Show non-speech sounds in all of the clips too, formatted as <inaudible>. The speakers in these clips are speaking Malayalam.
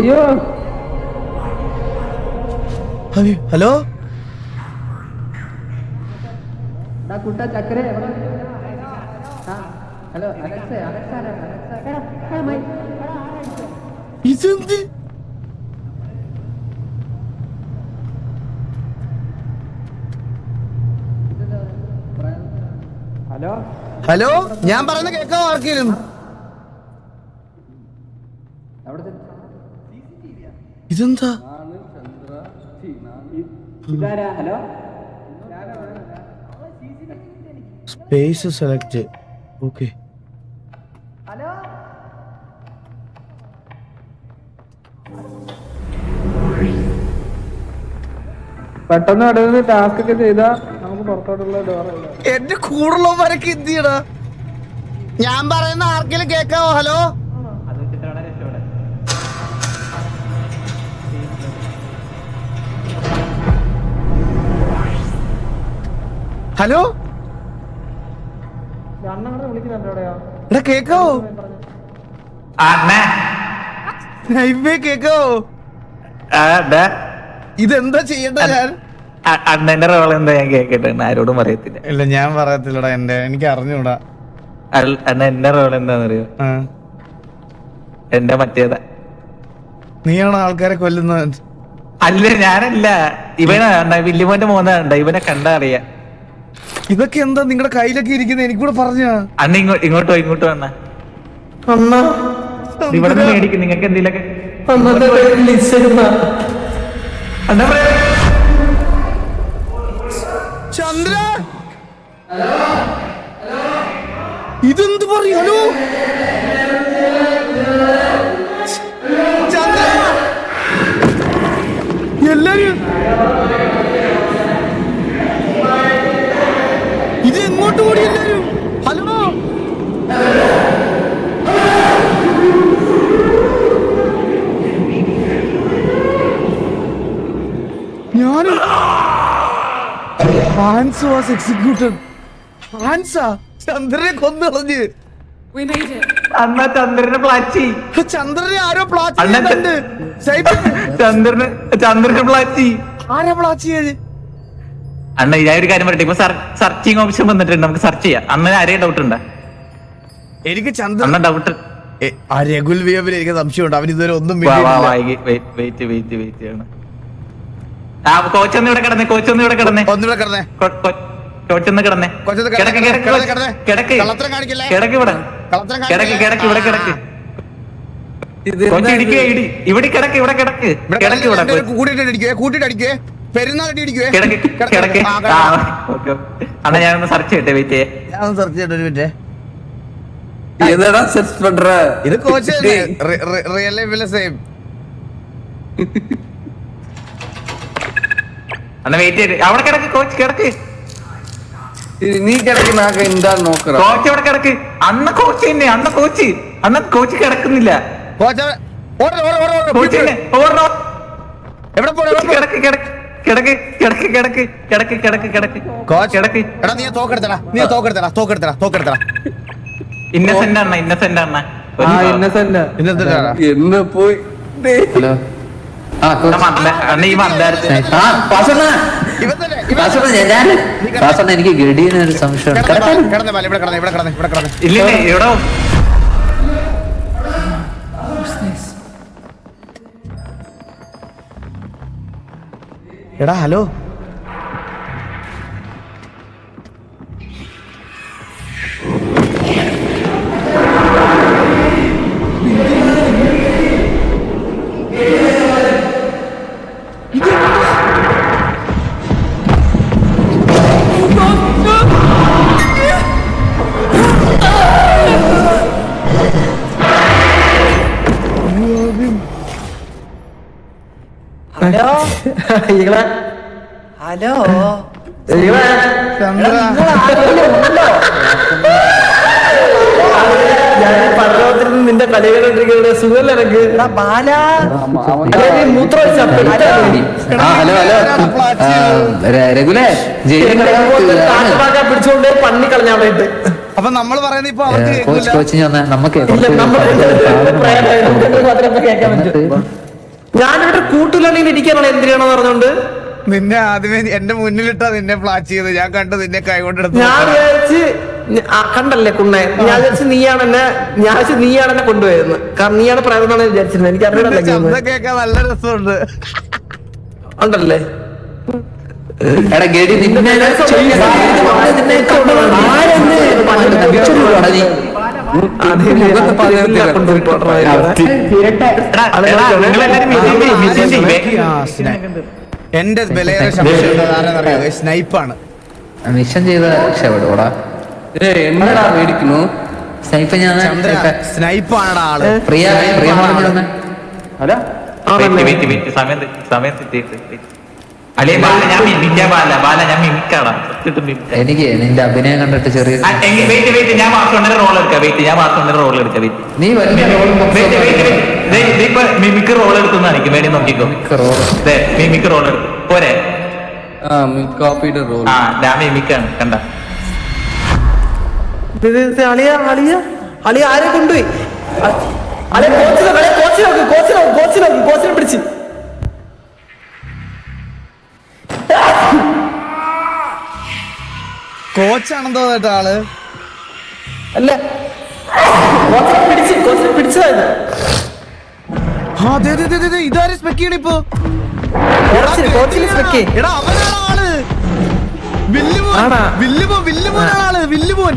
ഹലോ? ഹലോ? ഇതെന്ത്? Hello hello? ഞാൻ പറയുന്ന കേൾക്കാൻ ആർക്കെങ്കിലും ഇതെന്താ? Space select okay hello? പെട്ടെന്ന് അടുത്ത് ടാസ്ക് ഒക്കെ ചെയ്താ നമുക്ക് പുറത്തോട്ടുള്ള ഡോർ എന്റെ കൂടുള്ളവരൊക്കെ എന്ത് ചെയ്യടാ? ഞാൻ പറയുന്ന ആർക്കെങ്കിലും കേക്കാവോ? ഹലോ? ഹലോ? എടാ കേക്കോ? ഹൈവേ ഡാ. ഇതെന്താ ചെയ്യണ്ട ഞാൻ? അണ്ണന്റെ റോൾ എന്താ ഞാൻ കേക്കട്ടെ ആരോടും പറയത്തില്ല. ഇല്ല ഞാൻ പറയത്തില്ലടാ എന്റെ. എനിക്ക് അറിഞ്ഞൂടാ. അണ്ണ എന്റെ റോൾ എന്താന്നറിയോ? ആ. എന്റെ മറ്റേതാ. നീയാണോ ആൾക്കാരെ കൊല്ലുന്നത്? അല്ല ഞാനല്ല. ഇവനാ വില്ലുമോന്റെ വില്ലിമോന്റെ മോനാണ്ട ഇവനെ കണ്ടാ അറിയാ. ഇതൊക്കെ എന്താ നിങ്ങളുടെ കയ്യിലൊക്കെ ഇരിക്കുന്നത് എനിക്കൂടെ പറഞ്ഞ. അന്ന ഇങ്ങോട്ട് ഇങ്ങോട്ടോ ഇങ്ങോട്ടോ അന്ന ഇവിടെ നിന്ന് മേടിക്കും നിങ്ങൾക്ക് എന്തെങ്കിലൊക്കെ ചന്ദ്ര! ഇതെന്ത് പറയും? ഹലോ? ഹാൻസ് വാസ് എക്സിക്യൂട്ടഡ് ഹാൻസാ ചന്ദ്രനെ കൊന്നുകളഞ്ഞ് We made it. അണ്ണ ചന്ദ്രനെ പ്ലാച്ചി. ചന്ദ്രനെ ആരോ പ്ലാച്ച് ചന്ദ്രന് ചന്ദ്രനെ പ്ലാച്ചി. ആരാ പ്ലാച്ച് അണ്ണ ഞാൻ ഒരു കാര്യം പറയട്ടെ. ഇപ്പൊ സെർച്ചിങ് ഓപ്ഷൻ വന്നിട്ടുണ്ട്. നമുക്ക് സെർച്ച് ചെയ്യാം. അണ്ണന് ആരെയും ഡൗട്ട് ഉണ്ടോ? എനിക്ക് ചന്ദ്രൻ അണ്ണ ഡൗട്ട് രഘുൽ വിയപ്പിൽ എനിക്ക് സംശയമുണ്ട്. അവൻ ഇതുവരെ ഒന്നും വാ വാ മിണ്ടിയിട്ടില്ല. വാ വെയിറ്റ് വെയിറ്റ് വെയിറ്റ് ചെയ്യണം ആ കോച്ചൊന്ന് ഇവിടെ കിടന്നേ കോച്ചൊന്ന് ഇവിടെ കിടന്നേ. ഒന്നിവിടെ കിടന്നേ. കോച്ചൊന്ന് കിടന്നേ. കിടക്ക് കിടക്ക് കിടക്ക് ഇവിടെ. കിടക്ക് കിടക്ക് ഇവിടെ കിടക്ക്. ഇടിക്കുക ഇടി. ഇവിടെ കിടക്ക് ഇവിടെ കിടക്ക്. കിടക്ക് ഇവിടെ കൂട്ടിട്ട് അടിക്കുക കൂട്ടിട്ട് അടിക്കുക പെരുന്നാളടി അടിക്കുക അണ്ണാ ഞാനൊന്ന് സെർച്ച് ചെയ്യട്ടെ വെയിറ്റ് ചെയ്യേ ഞാൻ സെർച്ച് ചെയ്യട്ടെ ഒരു മിനിറ്റ്. என்னடா சர்ச் பண்ற இது கோச்சே ரியல் லைஃப்ல சேம் അന്ന് വെയിറ്റ് കിടക്ക് കിടക്ക്. നീ കോച്ച് അവിടെ കിടക്ക്. കോച്ച് ഇന്നസെന്റ് അണ്ണ ഇന്നസെന്റ് ഇന്നസെന്റ് എന്നെ പോയി. ഹലോ. എനിക്ക് ഗഡിന് ഒരു സംശയം എടാ കിടന്നേ <laughs> ഹലോ. നിന്റെ പിടിച്ചോണ്ട് പണ്ണി കളഞ്ഞ അപ്പൊ നമ്മൾ പറയുന്നത് ഞാനിവിടെ കൂട്ടിലാണെങ്കിൽ ഇരിക്കാനാണ് എന്തിനാണോ പറഞ്ഞോണ്ട്? നിന്നെ ആദ്യമേ എന്റെ മുന്നിലിട്ടാ നിന്നെ പ്ലാച്ച് ചെയ്ത് ഞാൻ കണ്ടു നിന്നെ കൈ കൊണ്ടെടുത്ത് ഞാൻ വിചാരിച്ച് കണ്ടല്ലേ കുണ്ണെ? ഞാൻ വിചാരിച്ച് നീയാണ് എന്നെ ഞാൻ വിചാരിച്ച് നീയാണ് എന്നെ കൊണ്ടുപോയിരുന്നു കാരണം നീയാണ് പ്രേതമാണ് വിചാരിച്ചിരുന്നത്. എനിക്ക് അറിയില്ല കേൾക്കാൻ നല്ല രസമുണ്ട്. ഉണ്ടല്ലേ? എടാ ഗഡി നിന്നെ എന്റെ സ്നൈപ്പാണ്. മിഷൻ ചെയ്ത രക്ഷപ്പെടുകൂടാ എന്നടാ മേടിക്കുന്നു സ്നൈപ്പ് ഞാൻ സ്നൈപ്പാണടാ ആൾ. പ്രിയ പ്രിയ സമയം സമയം തെറ്റി, ബാല ഞാൻ ബാല ഞാൻ മിമിക്കാടാ. എനിക്ക് നിന്റെ അഭിനയം കണ്ടിട്ട് ചെറിയ വെയിറ്റ് വെയിറ്റ് ഞാൻ വാസോണ്ടിന്റെ റോൾ എടുക്കാം വെയിറ്റ് ഞാൻ റോൾ എടുക്കാം വെയിറ്റ് നീ ഇപ്പൊ മിമിക്ക് റോൾ എടുക്കുന്ന കാണിക്കും വേണ്ടി നോക്കിക്കോ. ദേ, മിമിക്ക് റോൾ എടുക്കും പോരെ. ആ കോപ്പിയുടെ റോൾ ആ ഞാൻ മിമിക്കാണ് കണ്ട. ഇത് ഇത് അളിയ അളിയ അളിയ ആരെ കൊണ്ടുപോയി? അളിയ കോച്ചിനെ കോച്ചിനെ കോച്ചിനെ പിടിച്ച്. ദേ, ദേ, ദേ, ദേ, ഇതാരും എടാ അവനാണ് ആൾ? വില്ലുമോൻ? വില്ലുമോൻ ആൾ വില്ലുമോൻ.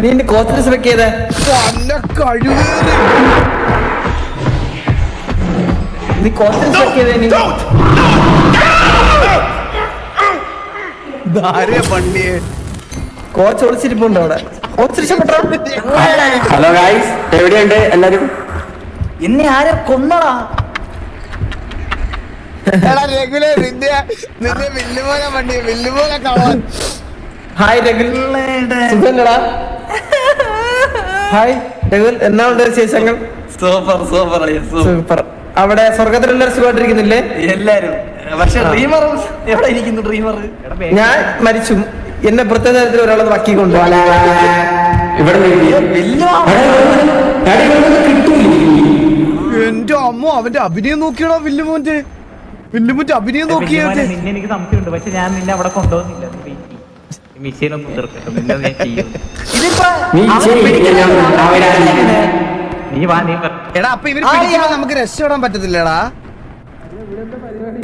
നീ എന്റെ കോച്ചിനെ സ്പെക്ക് ചെയ്തേ? നല്ല കഴിവേറി നീ കോച്ചിനെ സ്പെക്ക് ചെയ്തേ നീ? കോച്ച് ഒളിച്ചിരിപ്പുണ്ട് അവിടെ. ഹലോ ഗായ്സ് എവിടെയുണ്ട് എല്ലാരും? എന്നെ ആരെ കൊന്നടാ? ഹായ് രഘുൽ. സുഖല്ലടാ ഹായ് രഘുൽ എന്നാ ഉണ്ട് വിശേഷങ്ങൾ? സൂപ്പർ സൂപ്പർ സൂപ്പർ സൂപ്പർ അവിടെ സ്വർഗത്തിലെല്ലാവരും സുഖമായിട്ടിരിക്കുന്നില്ലേ? എല്ലാരും. പക്ഷെ ഡ്രീമർ എവിടെ ഇരിക്കുന്നു ഡ്രീമർ ഞാൻ മരിച്ചു. എന്നെ പ്രത്യേക തരത്തിൽ ഒരാളത് വക്കി ഇവിടെ വലിയ എന്റെ അമ്മ അവന്റെ അഭിനയം നോക്കിയാണോ വില്ലുമോന്റെ വില്ലുമോന്റെ അഭിനയം നോക്കിയത് നിന്നെ എനിക്ക് സംശയമുണ്ട്. പക്ഷെ ഞാൻ നിന്നെ അവിടെ കൊണ്ടുപോകുന്നില്ല. മിഷീനൊന്നും തീർക്കട്ടെ. നിന്നെ ഞാൻ ചെയ്യും. നീ വാ നീ. എടാ അപ്പൊ ഇവർ നമുക്ക് രക്ഷപ്പെടാൻ പറ്റത്തില്ലടാ.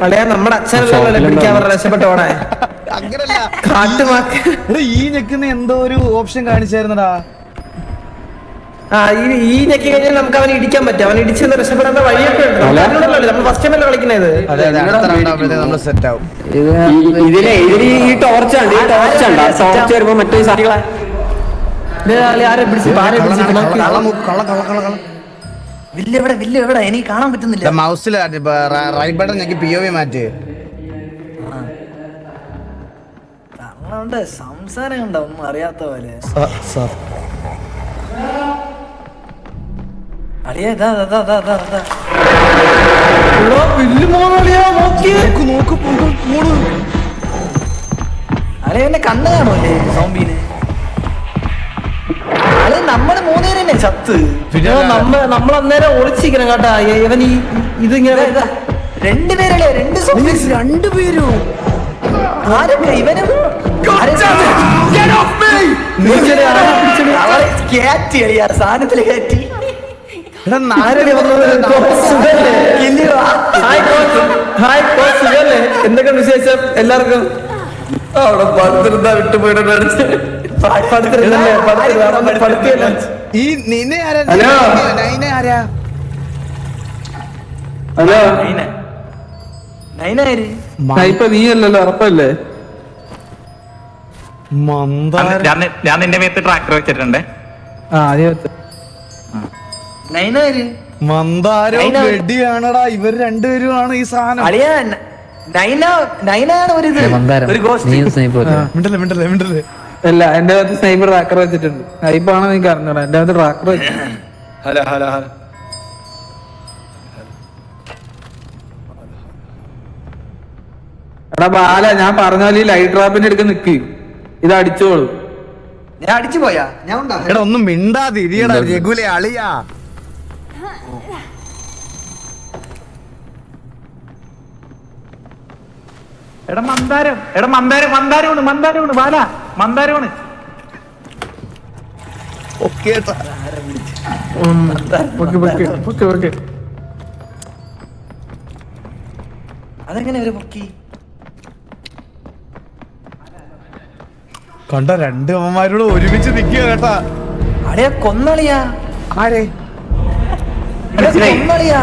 പഴയ നമ്മുടെ അച്ഛനല്ലേ പിടിക്കാൻ പറഞ്ഞ രക്ഷപ്പെട്ടോണേ അങ്ങനല്ല. ഈ ഞെക്കുന്ന എന്തോ ഒരു ഓപ്ഷൻ കാണിച്ചായിരുന്നടാ. ആ ഈ ഈ ഞെക്കി കഴിഞ്ഞാൽ നമുക്ക് അവനെ ഇടിക്കാൻ പറ്റും. അവൻ ഇടിച്ചെന്ന് രക്ഷപ്പെടേണ്ട വഴിയൊക്കെ ഉണ്ട്. നമ്മൾ ഫസ്റ്റ് കളിക്കുന്നത്? round സെറ്റ് ആവും. ഇതിലെ ഇതിൽ ഈ ടോർച്ച് ഉണ്ട്. ഈ ടോർച്ച് ഉണ്ട്. ടോർച്ച് വരുമ്പോ മറ്റേ സാരികളെ ആരെ പിടിച്ച്? ആരെ പിടിച്ച് കള കള കള കള്ള വില്ല് എവിടെ വില്ല് എവിടെ? എനിക്ക് കാണാൻ പറ്റുന്നില്ല. മൗസിൽ റൈറ്റ് ബട്ടൺ ഞെക്കി പി ഒ വി മാറ്റ്. സംസാരം കണ്ടോ ഒന്നും അറിയാത്ത പോലെ. അളിയ എന്നെ കണ്ണ് കാണുമല്ലേ സോംബീന് അളിയ നമ്മൾ മൂന്നുപേര് തന്നെ ചത്ത്. പിന്നെ നമ്മ നമ്മൾ അന്നേരം ഒളിച്ചിരിക്കണം കേട്ടാ. ഇവൻ ഈ ഇതിങ്ങനെ ഇതാ, ഇതാ. രണ്ടുപേരല്ലേ രണ്ട് രണ്ടുപേരും ആരൊക്കെ? ഇവനും കയറ്റി കയറ്റി സുഖല്ലേ? എന്തൊക്കെയുണ്ട് വിശേഷം? എല്ലാവർക്കും? അവിടെ പത്തിരുന്നാ വിട്ടുപോയിട്ട് ഈ നിന്നെ ആരാ? ഹലോ. നൈനെ ആരാ? ഹലോ? നൈന. നൈനാര് ഇപ്പൊ നീ അല്ലല്ലോ ഉറപ്പല്ലേ? ഞാൻ ഞാൻ നിന്റെ മേത്ത് ട്രാക്ടർ വെച്ചിട്ടുണ്ടേ. മന്ദാരോ. വെടിയാണടാ ഇവർ രണ്ടുപേരുമാണ് ഈ സാധനം. അളിയ നൈന നൈനാണ് ഒരു ഇത്. ഒരു ഗോസ്റ്റ് നീ സ്നൈപ്പ് മിണ്ടല്ലേ മിണ്ടല്ലേ മിണ്ടല്ലേ? അല്ല എന്റെ ഭാഗത്ത് സ്നൈപ്പർ ട്രാക്കർ വെച്ചിട്ടുണ്ട്. സ്നൈപ്പാണോ എനിക്ക് അറിഞ്ഞോടാ. എന്റെ ഭാഗത്ത് ട്രാക്കർ വെച്ചിട്ടുണ്ട്. Hello hello hello. എടാ ബാല ഞാൻ പറഞ്ഞ പോലെ ഈ ലൈറ്റ് ട്രാപ്പിന്റെ അടുക്ക് നിക്ക്. ഇത് അടിച്ചോളൂ. ഞാൻ അടിച്ചു പോയാ? ഞാൻ എടാ ഒന്നും മിണ്ടാതിരിയടാ രഘുലെ അളിയാ. എടാ മന്ദാരം എടാ മന്ദാരം മന്ദാരമാണ് മന്ദാരമാണ് ബാല മന്ദാരമാണ്. ഓക്കെ ഏട്ടാ. പൊക്ക് പൊക്ക് പൊക്ക് പൊക്ക് അതെങ്ങനെ ഒരു പൊക്കി കണ്ട രണ്ട് അമ്മമാരോട് ഒരുമിച്ച് നിക്കുക കേട്ടാ അടയാ കൊന്നളിയാ. ആരേ? കൊന്നളിയാ.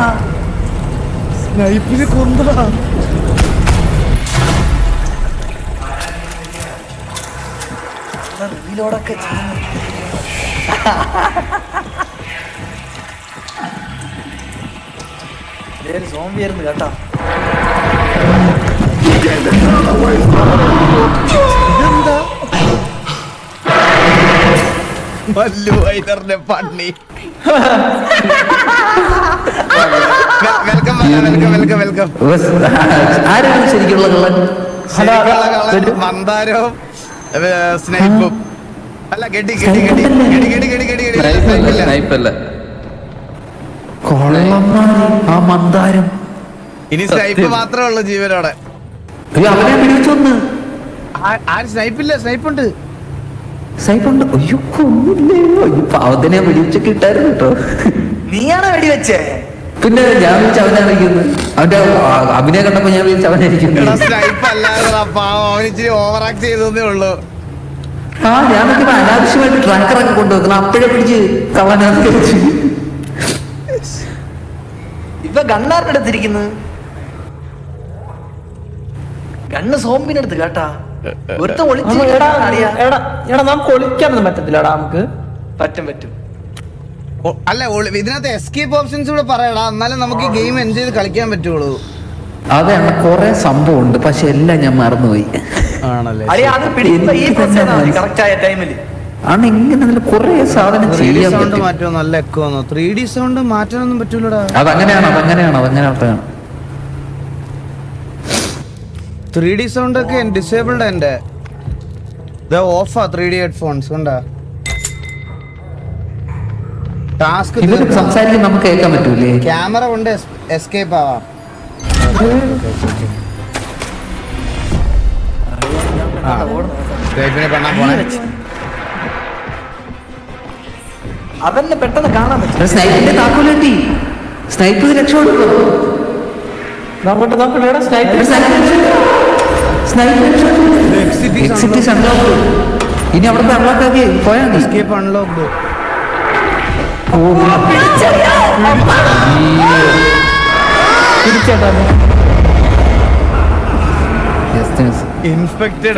സ്നൈപ്പിന് കൊന്നടാ ഇതോടൊക്കെ ചെയ്യുന്നു സോംബിയായിരുന്നു കേട്ടോ. എന്താ മല്ലു പണ്ണി <laughs> വെൽക്കം വെൽക്കം വെൽക്കം ശരിക്കുള്ള മന്ദാരവും സ്നേഹിപ്പും. അല്ല ഗഡി ഗഡി ഗഡി ഗഡി ഗഡി ഗഡി ഗഡി ഗഡി സ്നൈപ്പില്ല സ്നൈപ്പല്ല കൊള്ളന്മാര് ആ മന്ദാരം. ഇനി സ്നൈപ്പ് മാത്രമേ ഉള്ളൂ ജീവനോടെ. അവനെ പിടിച്ചൊന്ന്. ആ- ആര് സ്നൈപ്പില്ല? സ്നൈപ്പുണ്ട്. സ്നൈപ്പുണ്ട്. അയ്യോ കൊന്നില്ലേ? അയ്യോ പാവത്തിനെ പിടിച്ചൊക്കെ ഇട്ടായിരുന്നു കേട്ടോ. നീയാണോ വെടിവെച്ചേ പിന്നെ ഞാൻ വിളിച്ച് അവനായിരിക്കുന്നു അവന്റെ അഭിനയം കണ്ടപ്പോ ഞാൻ വിളിച്ച അവനെ അവനായിരിക്കുന്നു സ്നൈപ്പ് അല്ലാതെ പാവം. അവൻ ഇച്ചിരി ഓവർ ആക്ട് ചെയ്തേ ഉള്ളൂ. ആ ഞാൻ നോക്കിയപ്പോ അനാവശ്യമായിട്ട് ട്രാക്കറൊക്കെ കൊണ്ടുവെക്കണം. അപ്പോഴേ പിടിച്ച് കള്ളനാ കഴിച്ചു ഇവ ഗണ്ണാറിന്റെ അടുത്തിരിക്കുന്നു. ഗണ്ണ് സോമ്പിനടുത്ത് കേട്ടാ. ഒരുത്ത ഒളിച്ച് എടാ ഒളിച്ചിരിക്കാ എടാ എടാ നമുക്ക് ഒളിക്കാനൊന്നും പറ്റത്തില്ലടാ നമുക്ക്. പറ്റും പറ്റും. അല്ല ഇതിനകത്ത് എസ്കേപ്പ് ഓപ്ഷൻസ് കൂടെ പറയടാ. എന്നാലും നമുക്ക് ഗെയിം എൻജോയ് ചെയ്ത് കളിക്കാൻ പറ്റുള്ളൂ. അതാണ് കുറെ സംഭവം ഉണ്ട് പക്ഷെ എല്ലാം ഞാൻ മറന്നുപോയി. ആണ്? ഇങ്ങനെ അതിൽ കൊറേ സാധനം ത്രീ ഡി ചെയ്യാൻ സൗണ്ട് പറ്റും. നല്ല എക്കോ ത്രീ ഡി സൗണ്ട് മാറ്റാനൊന്നും പറ്റൂലടാ. അതങ്ങനെയാണ് അതങ്ങനെയാണ് അതങ്ങനെയാണ്. ത്രീ ഡി സൗണ്ട് ഒക്കെ ഡിസേബിൾഡ് എന്റെ. ഓഫാ ത്രീ ഡി ഹെഡ്ഫോൺസ് കൊണ്ടാ? ടാസ്ക് സംസാരിക്കാൻ നമുക്ക് കേൾക്കാൻ പറ്റൂലേ? ക്യാമറ കൊണ്ട് എസ്കേപ്പ് ആവാം. അവനെ പെട്ടെന്ന് കാണാൻ പറ്റും. സ്നൈപ്പിന്റെ താക്കോലെട്ടി സ്നൈപ്പ് രക്ഷപ്പെടുന്നു നോക്കട്ടെ നോക്കട്ടെ എടാ സ്നൈപ്പർ സ്നൈപ്പ് എക്സിറ്റ് അൺലോക്ക് ഇനി അവിടുത്തെ അൺലോക്ക് ആക്കി പോയാ എസ്കേപ്പ് ഓ തിരിച്ചേട്ടാ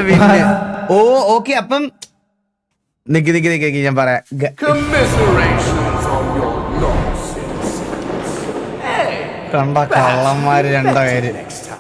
വിന്ന് <laughs> ഓ ഓക്കെ അപ്പം നിക്ക് നിക്ക് നിക്ക് നിക്ക് ഞാൻ പറയാം. കണ്ട കള്ളന്മാര് രണ്ടുപേര്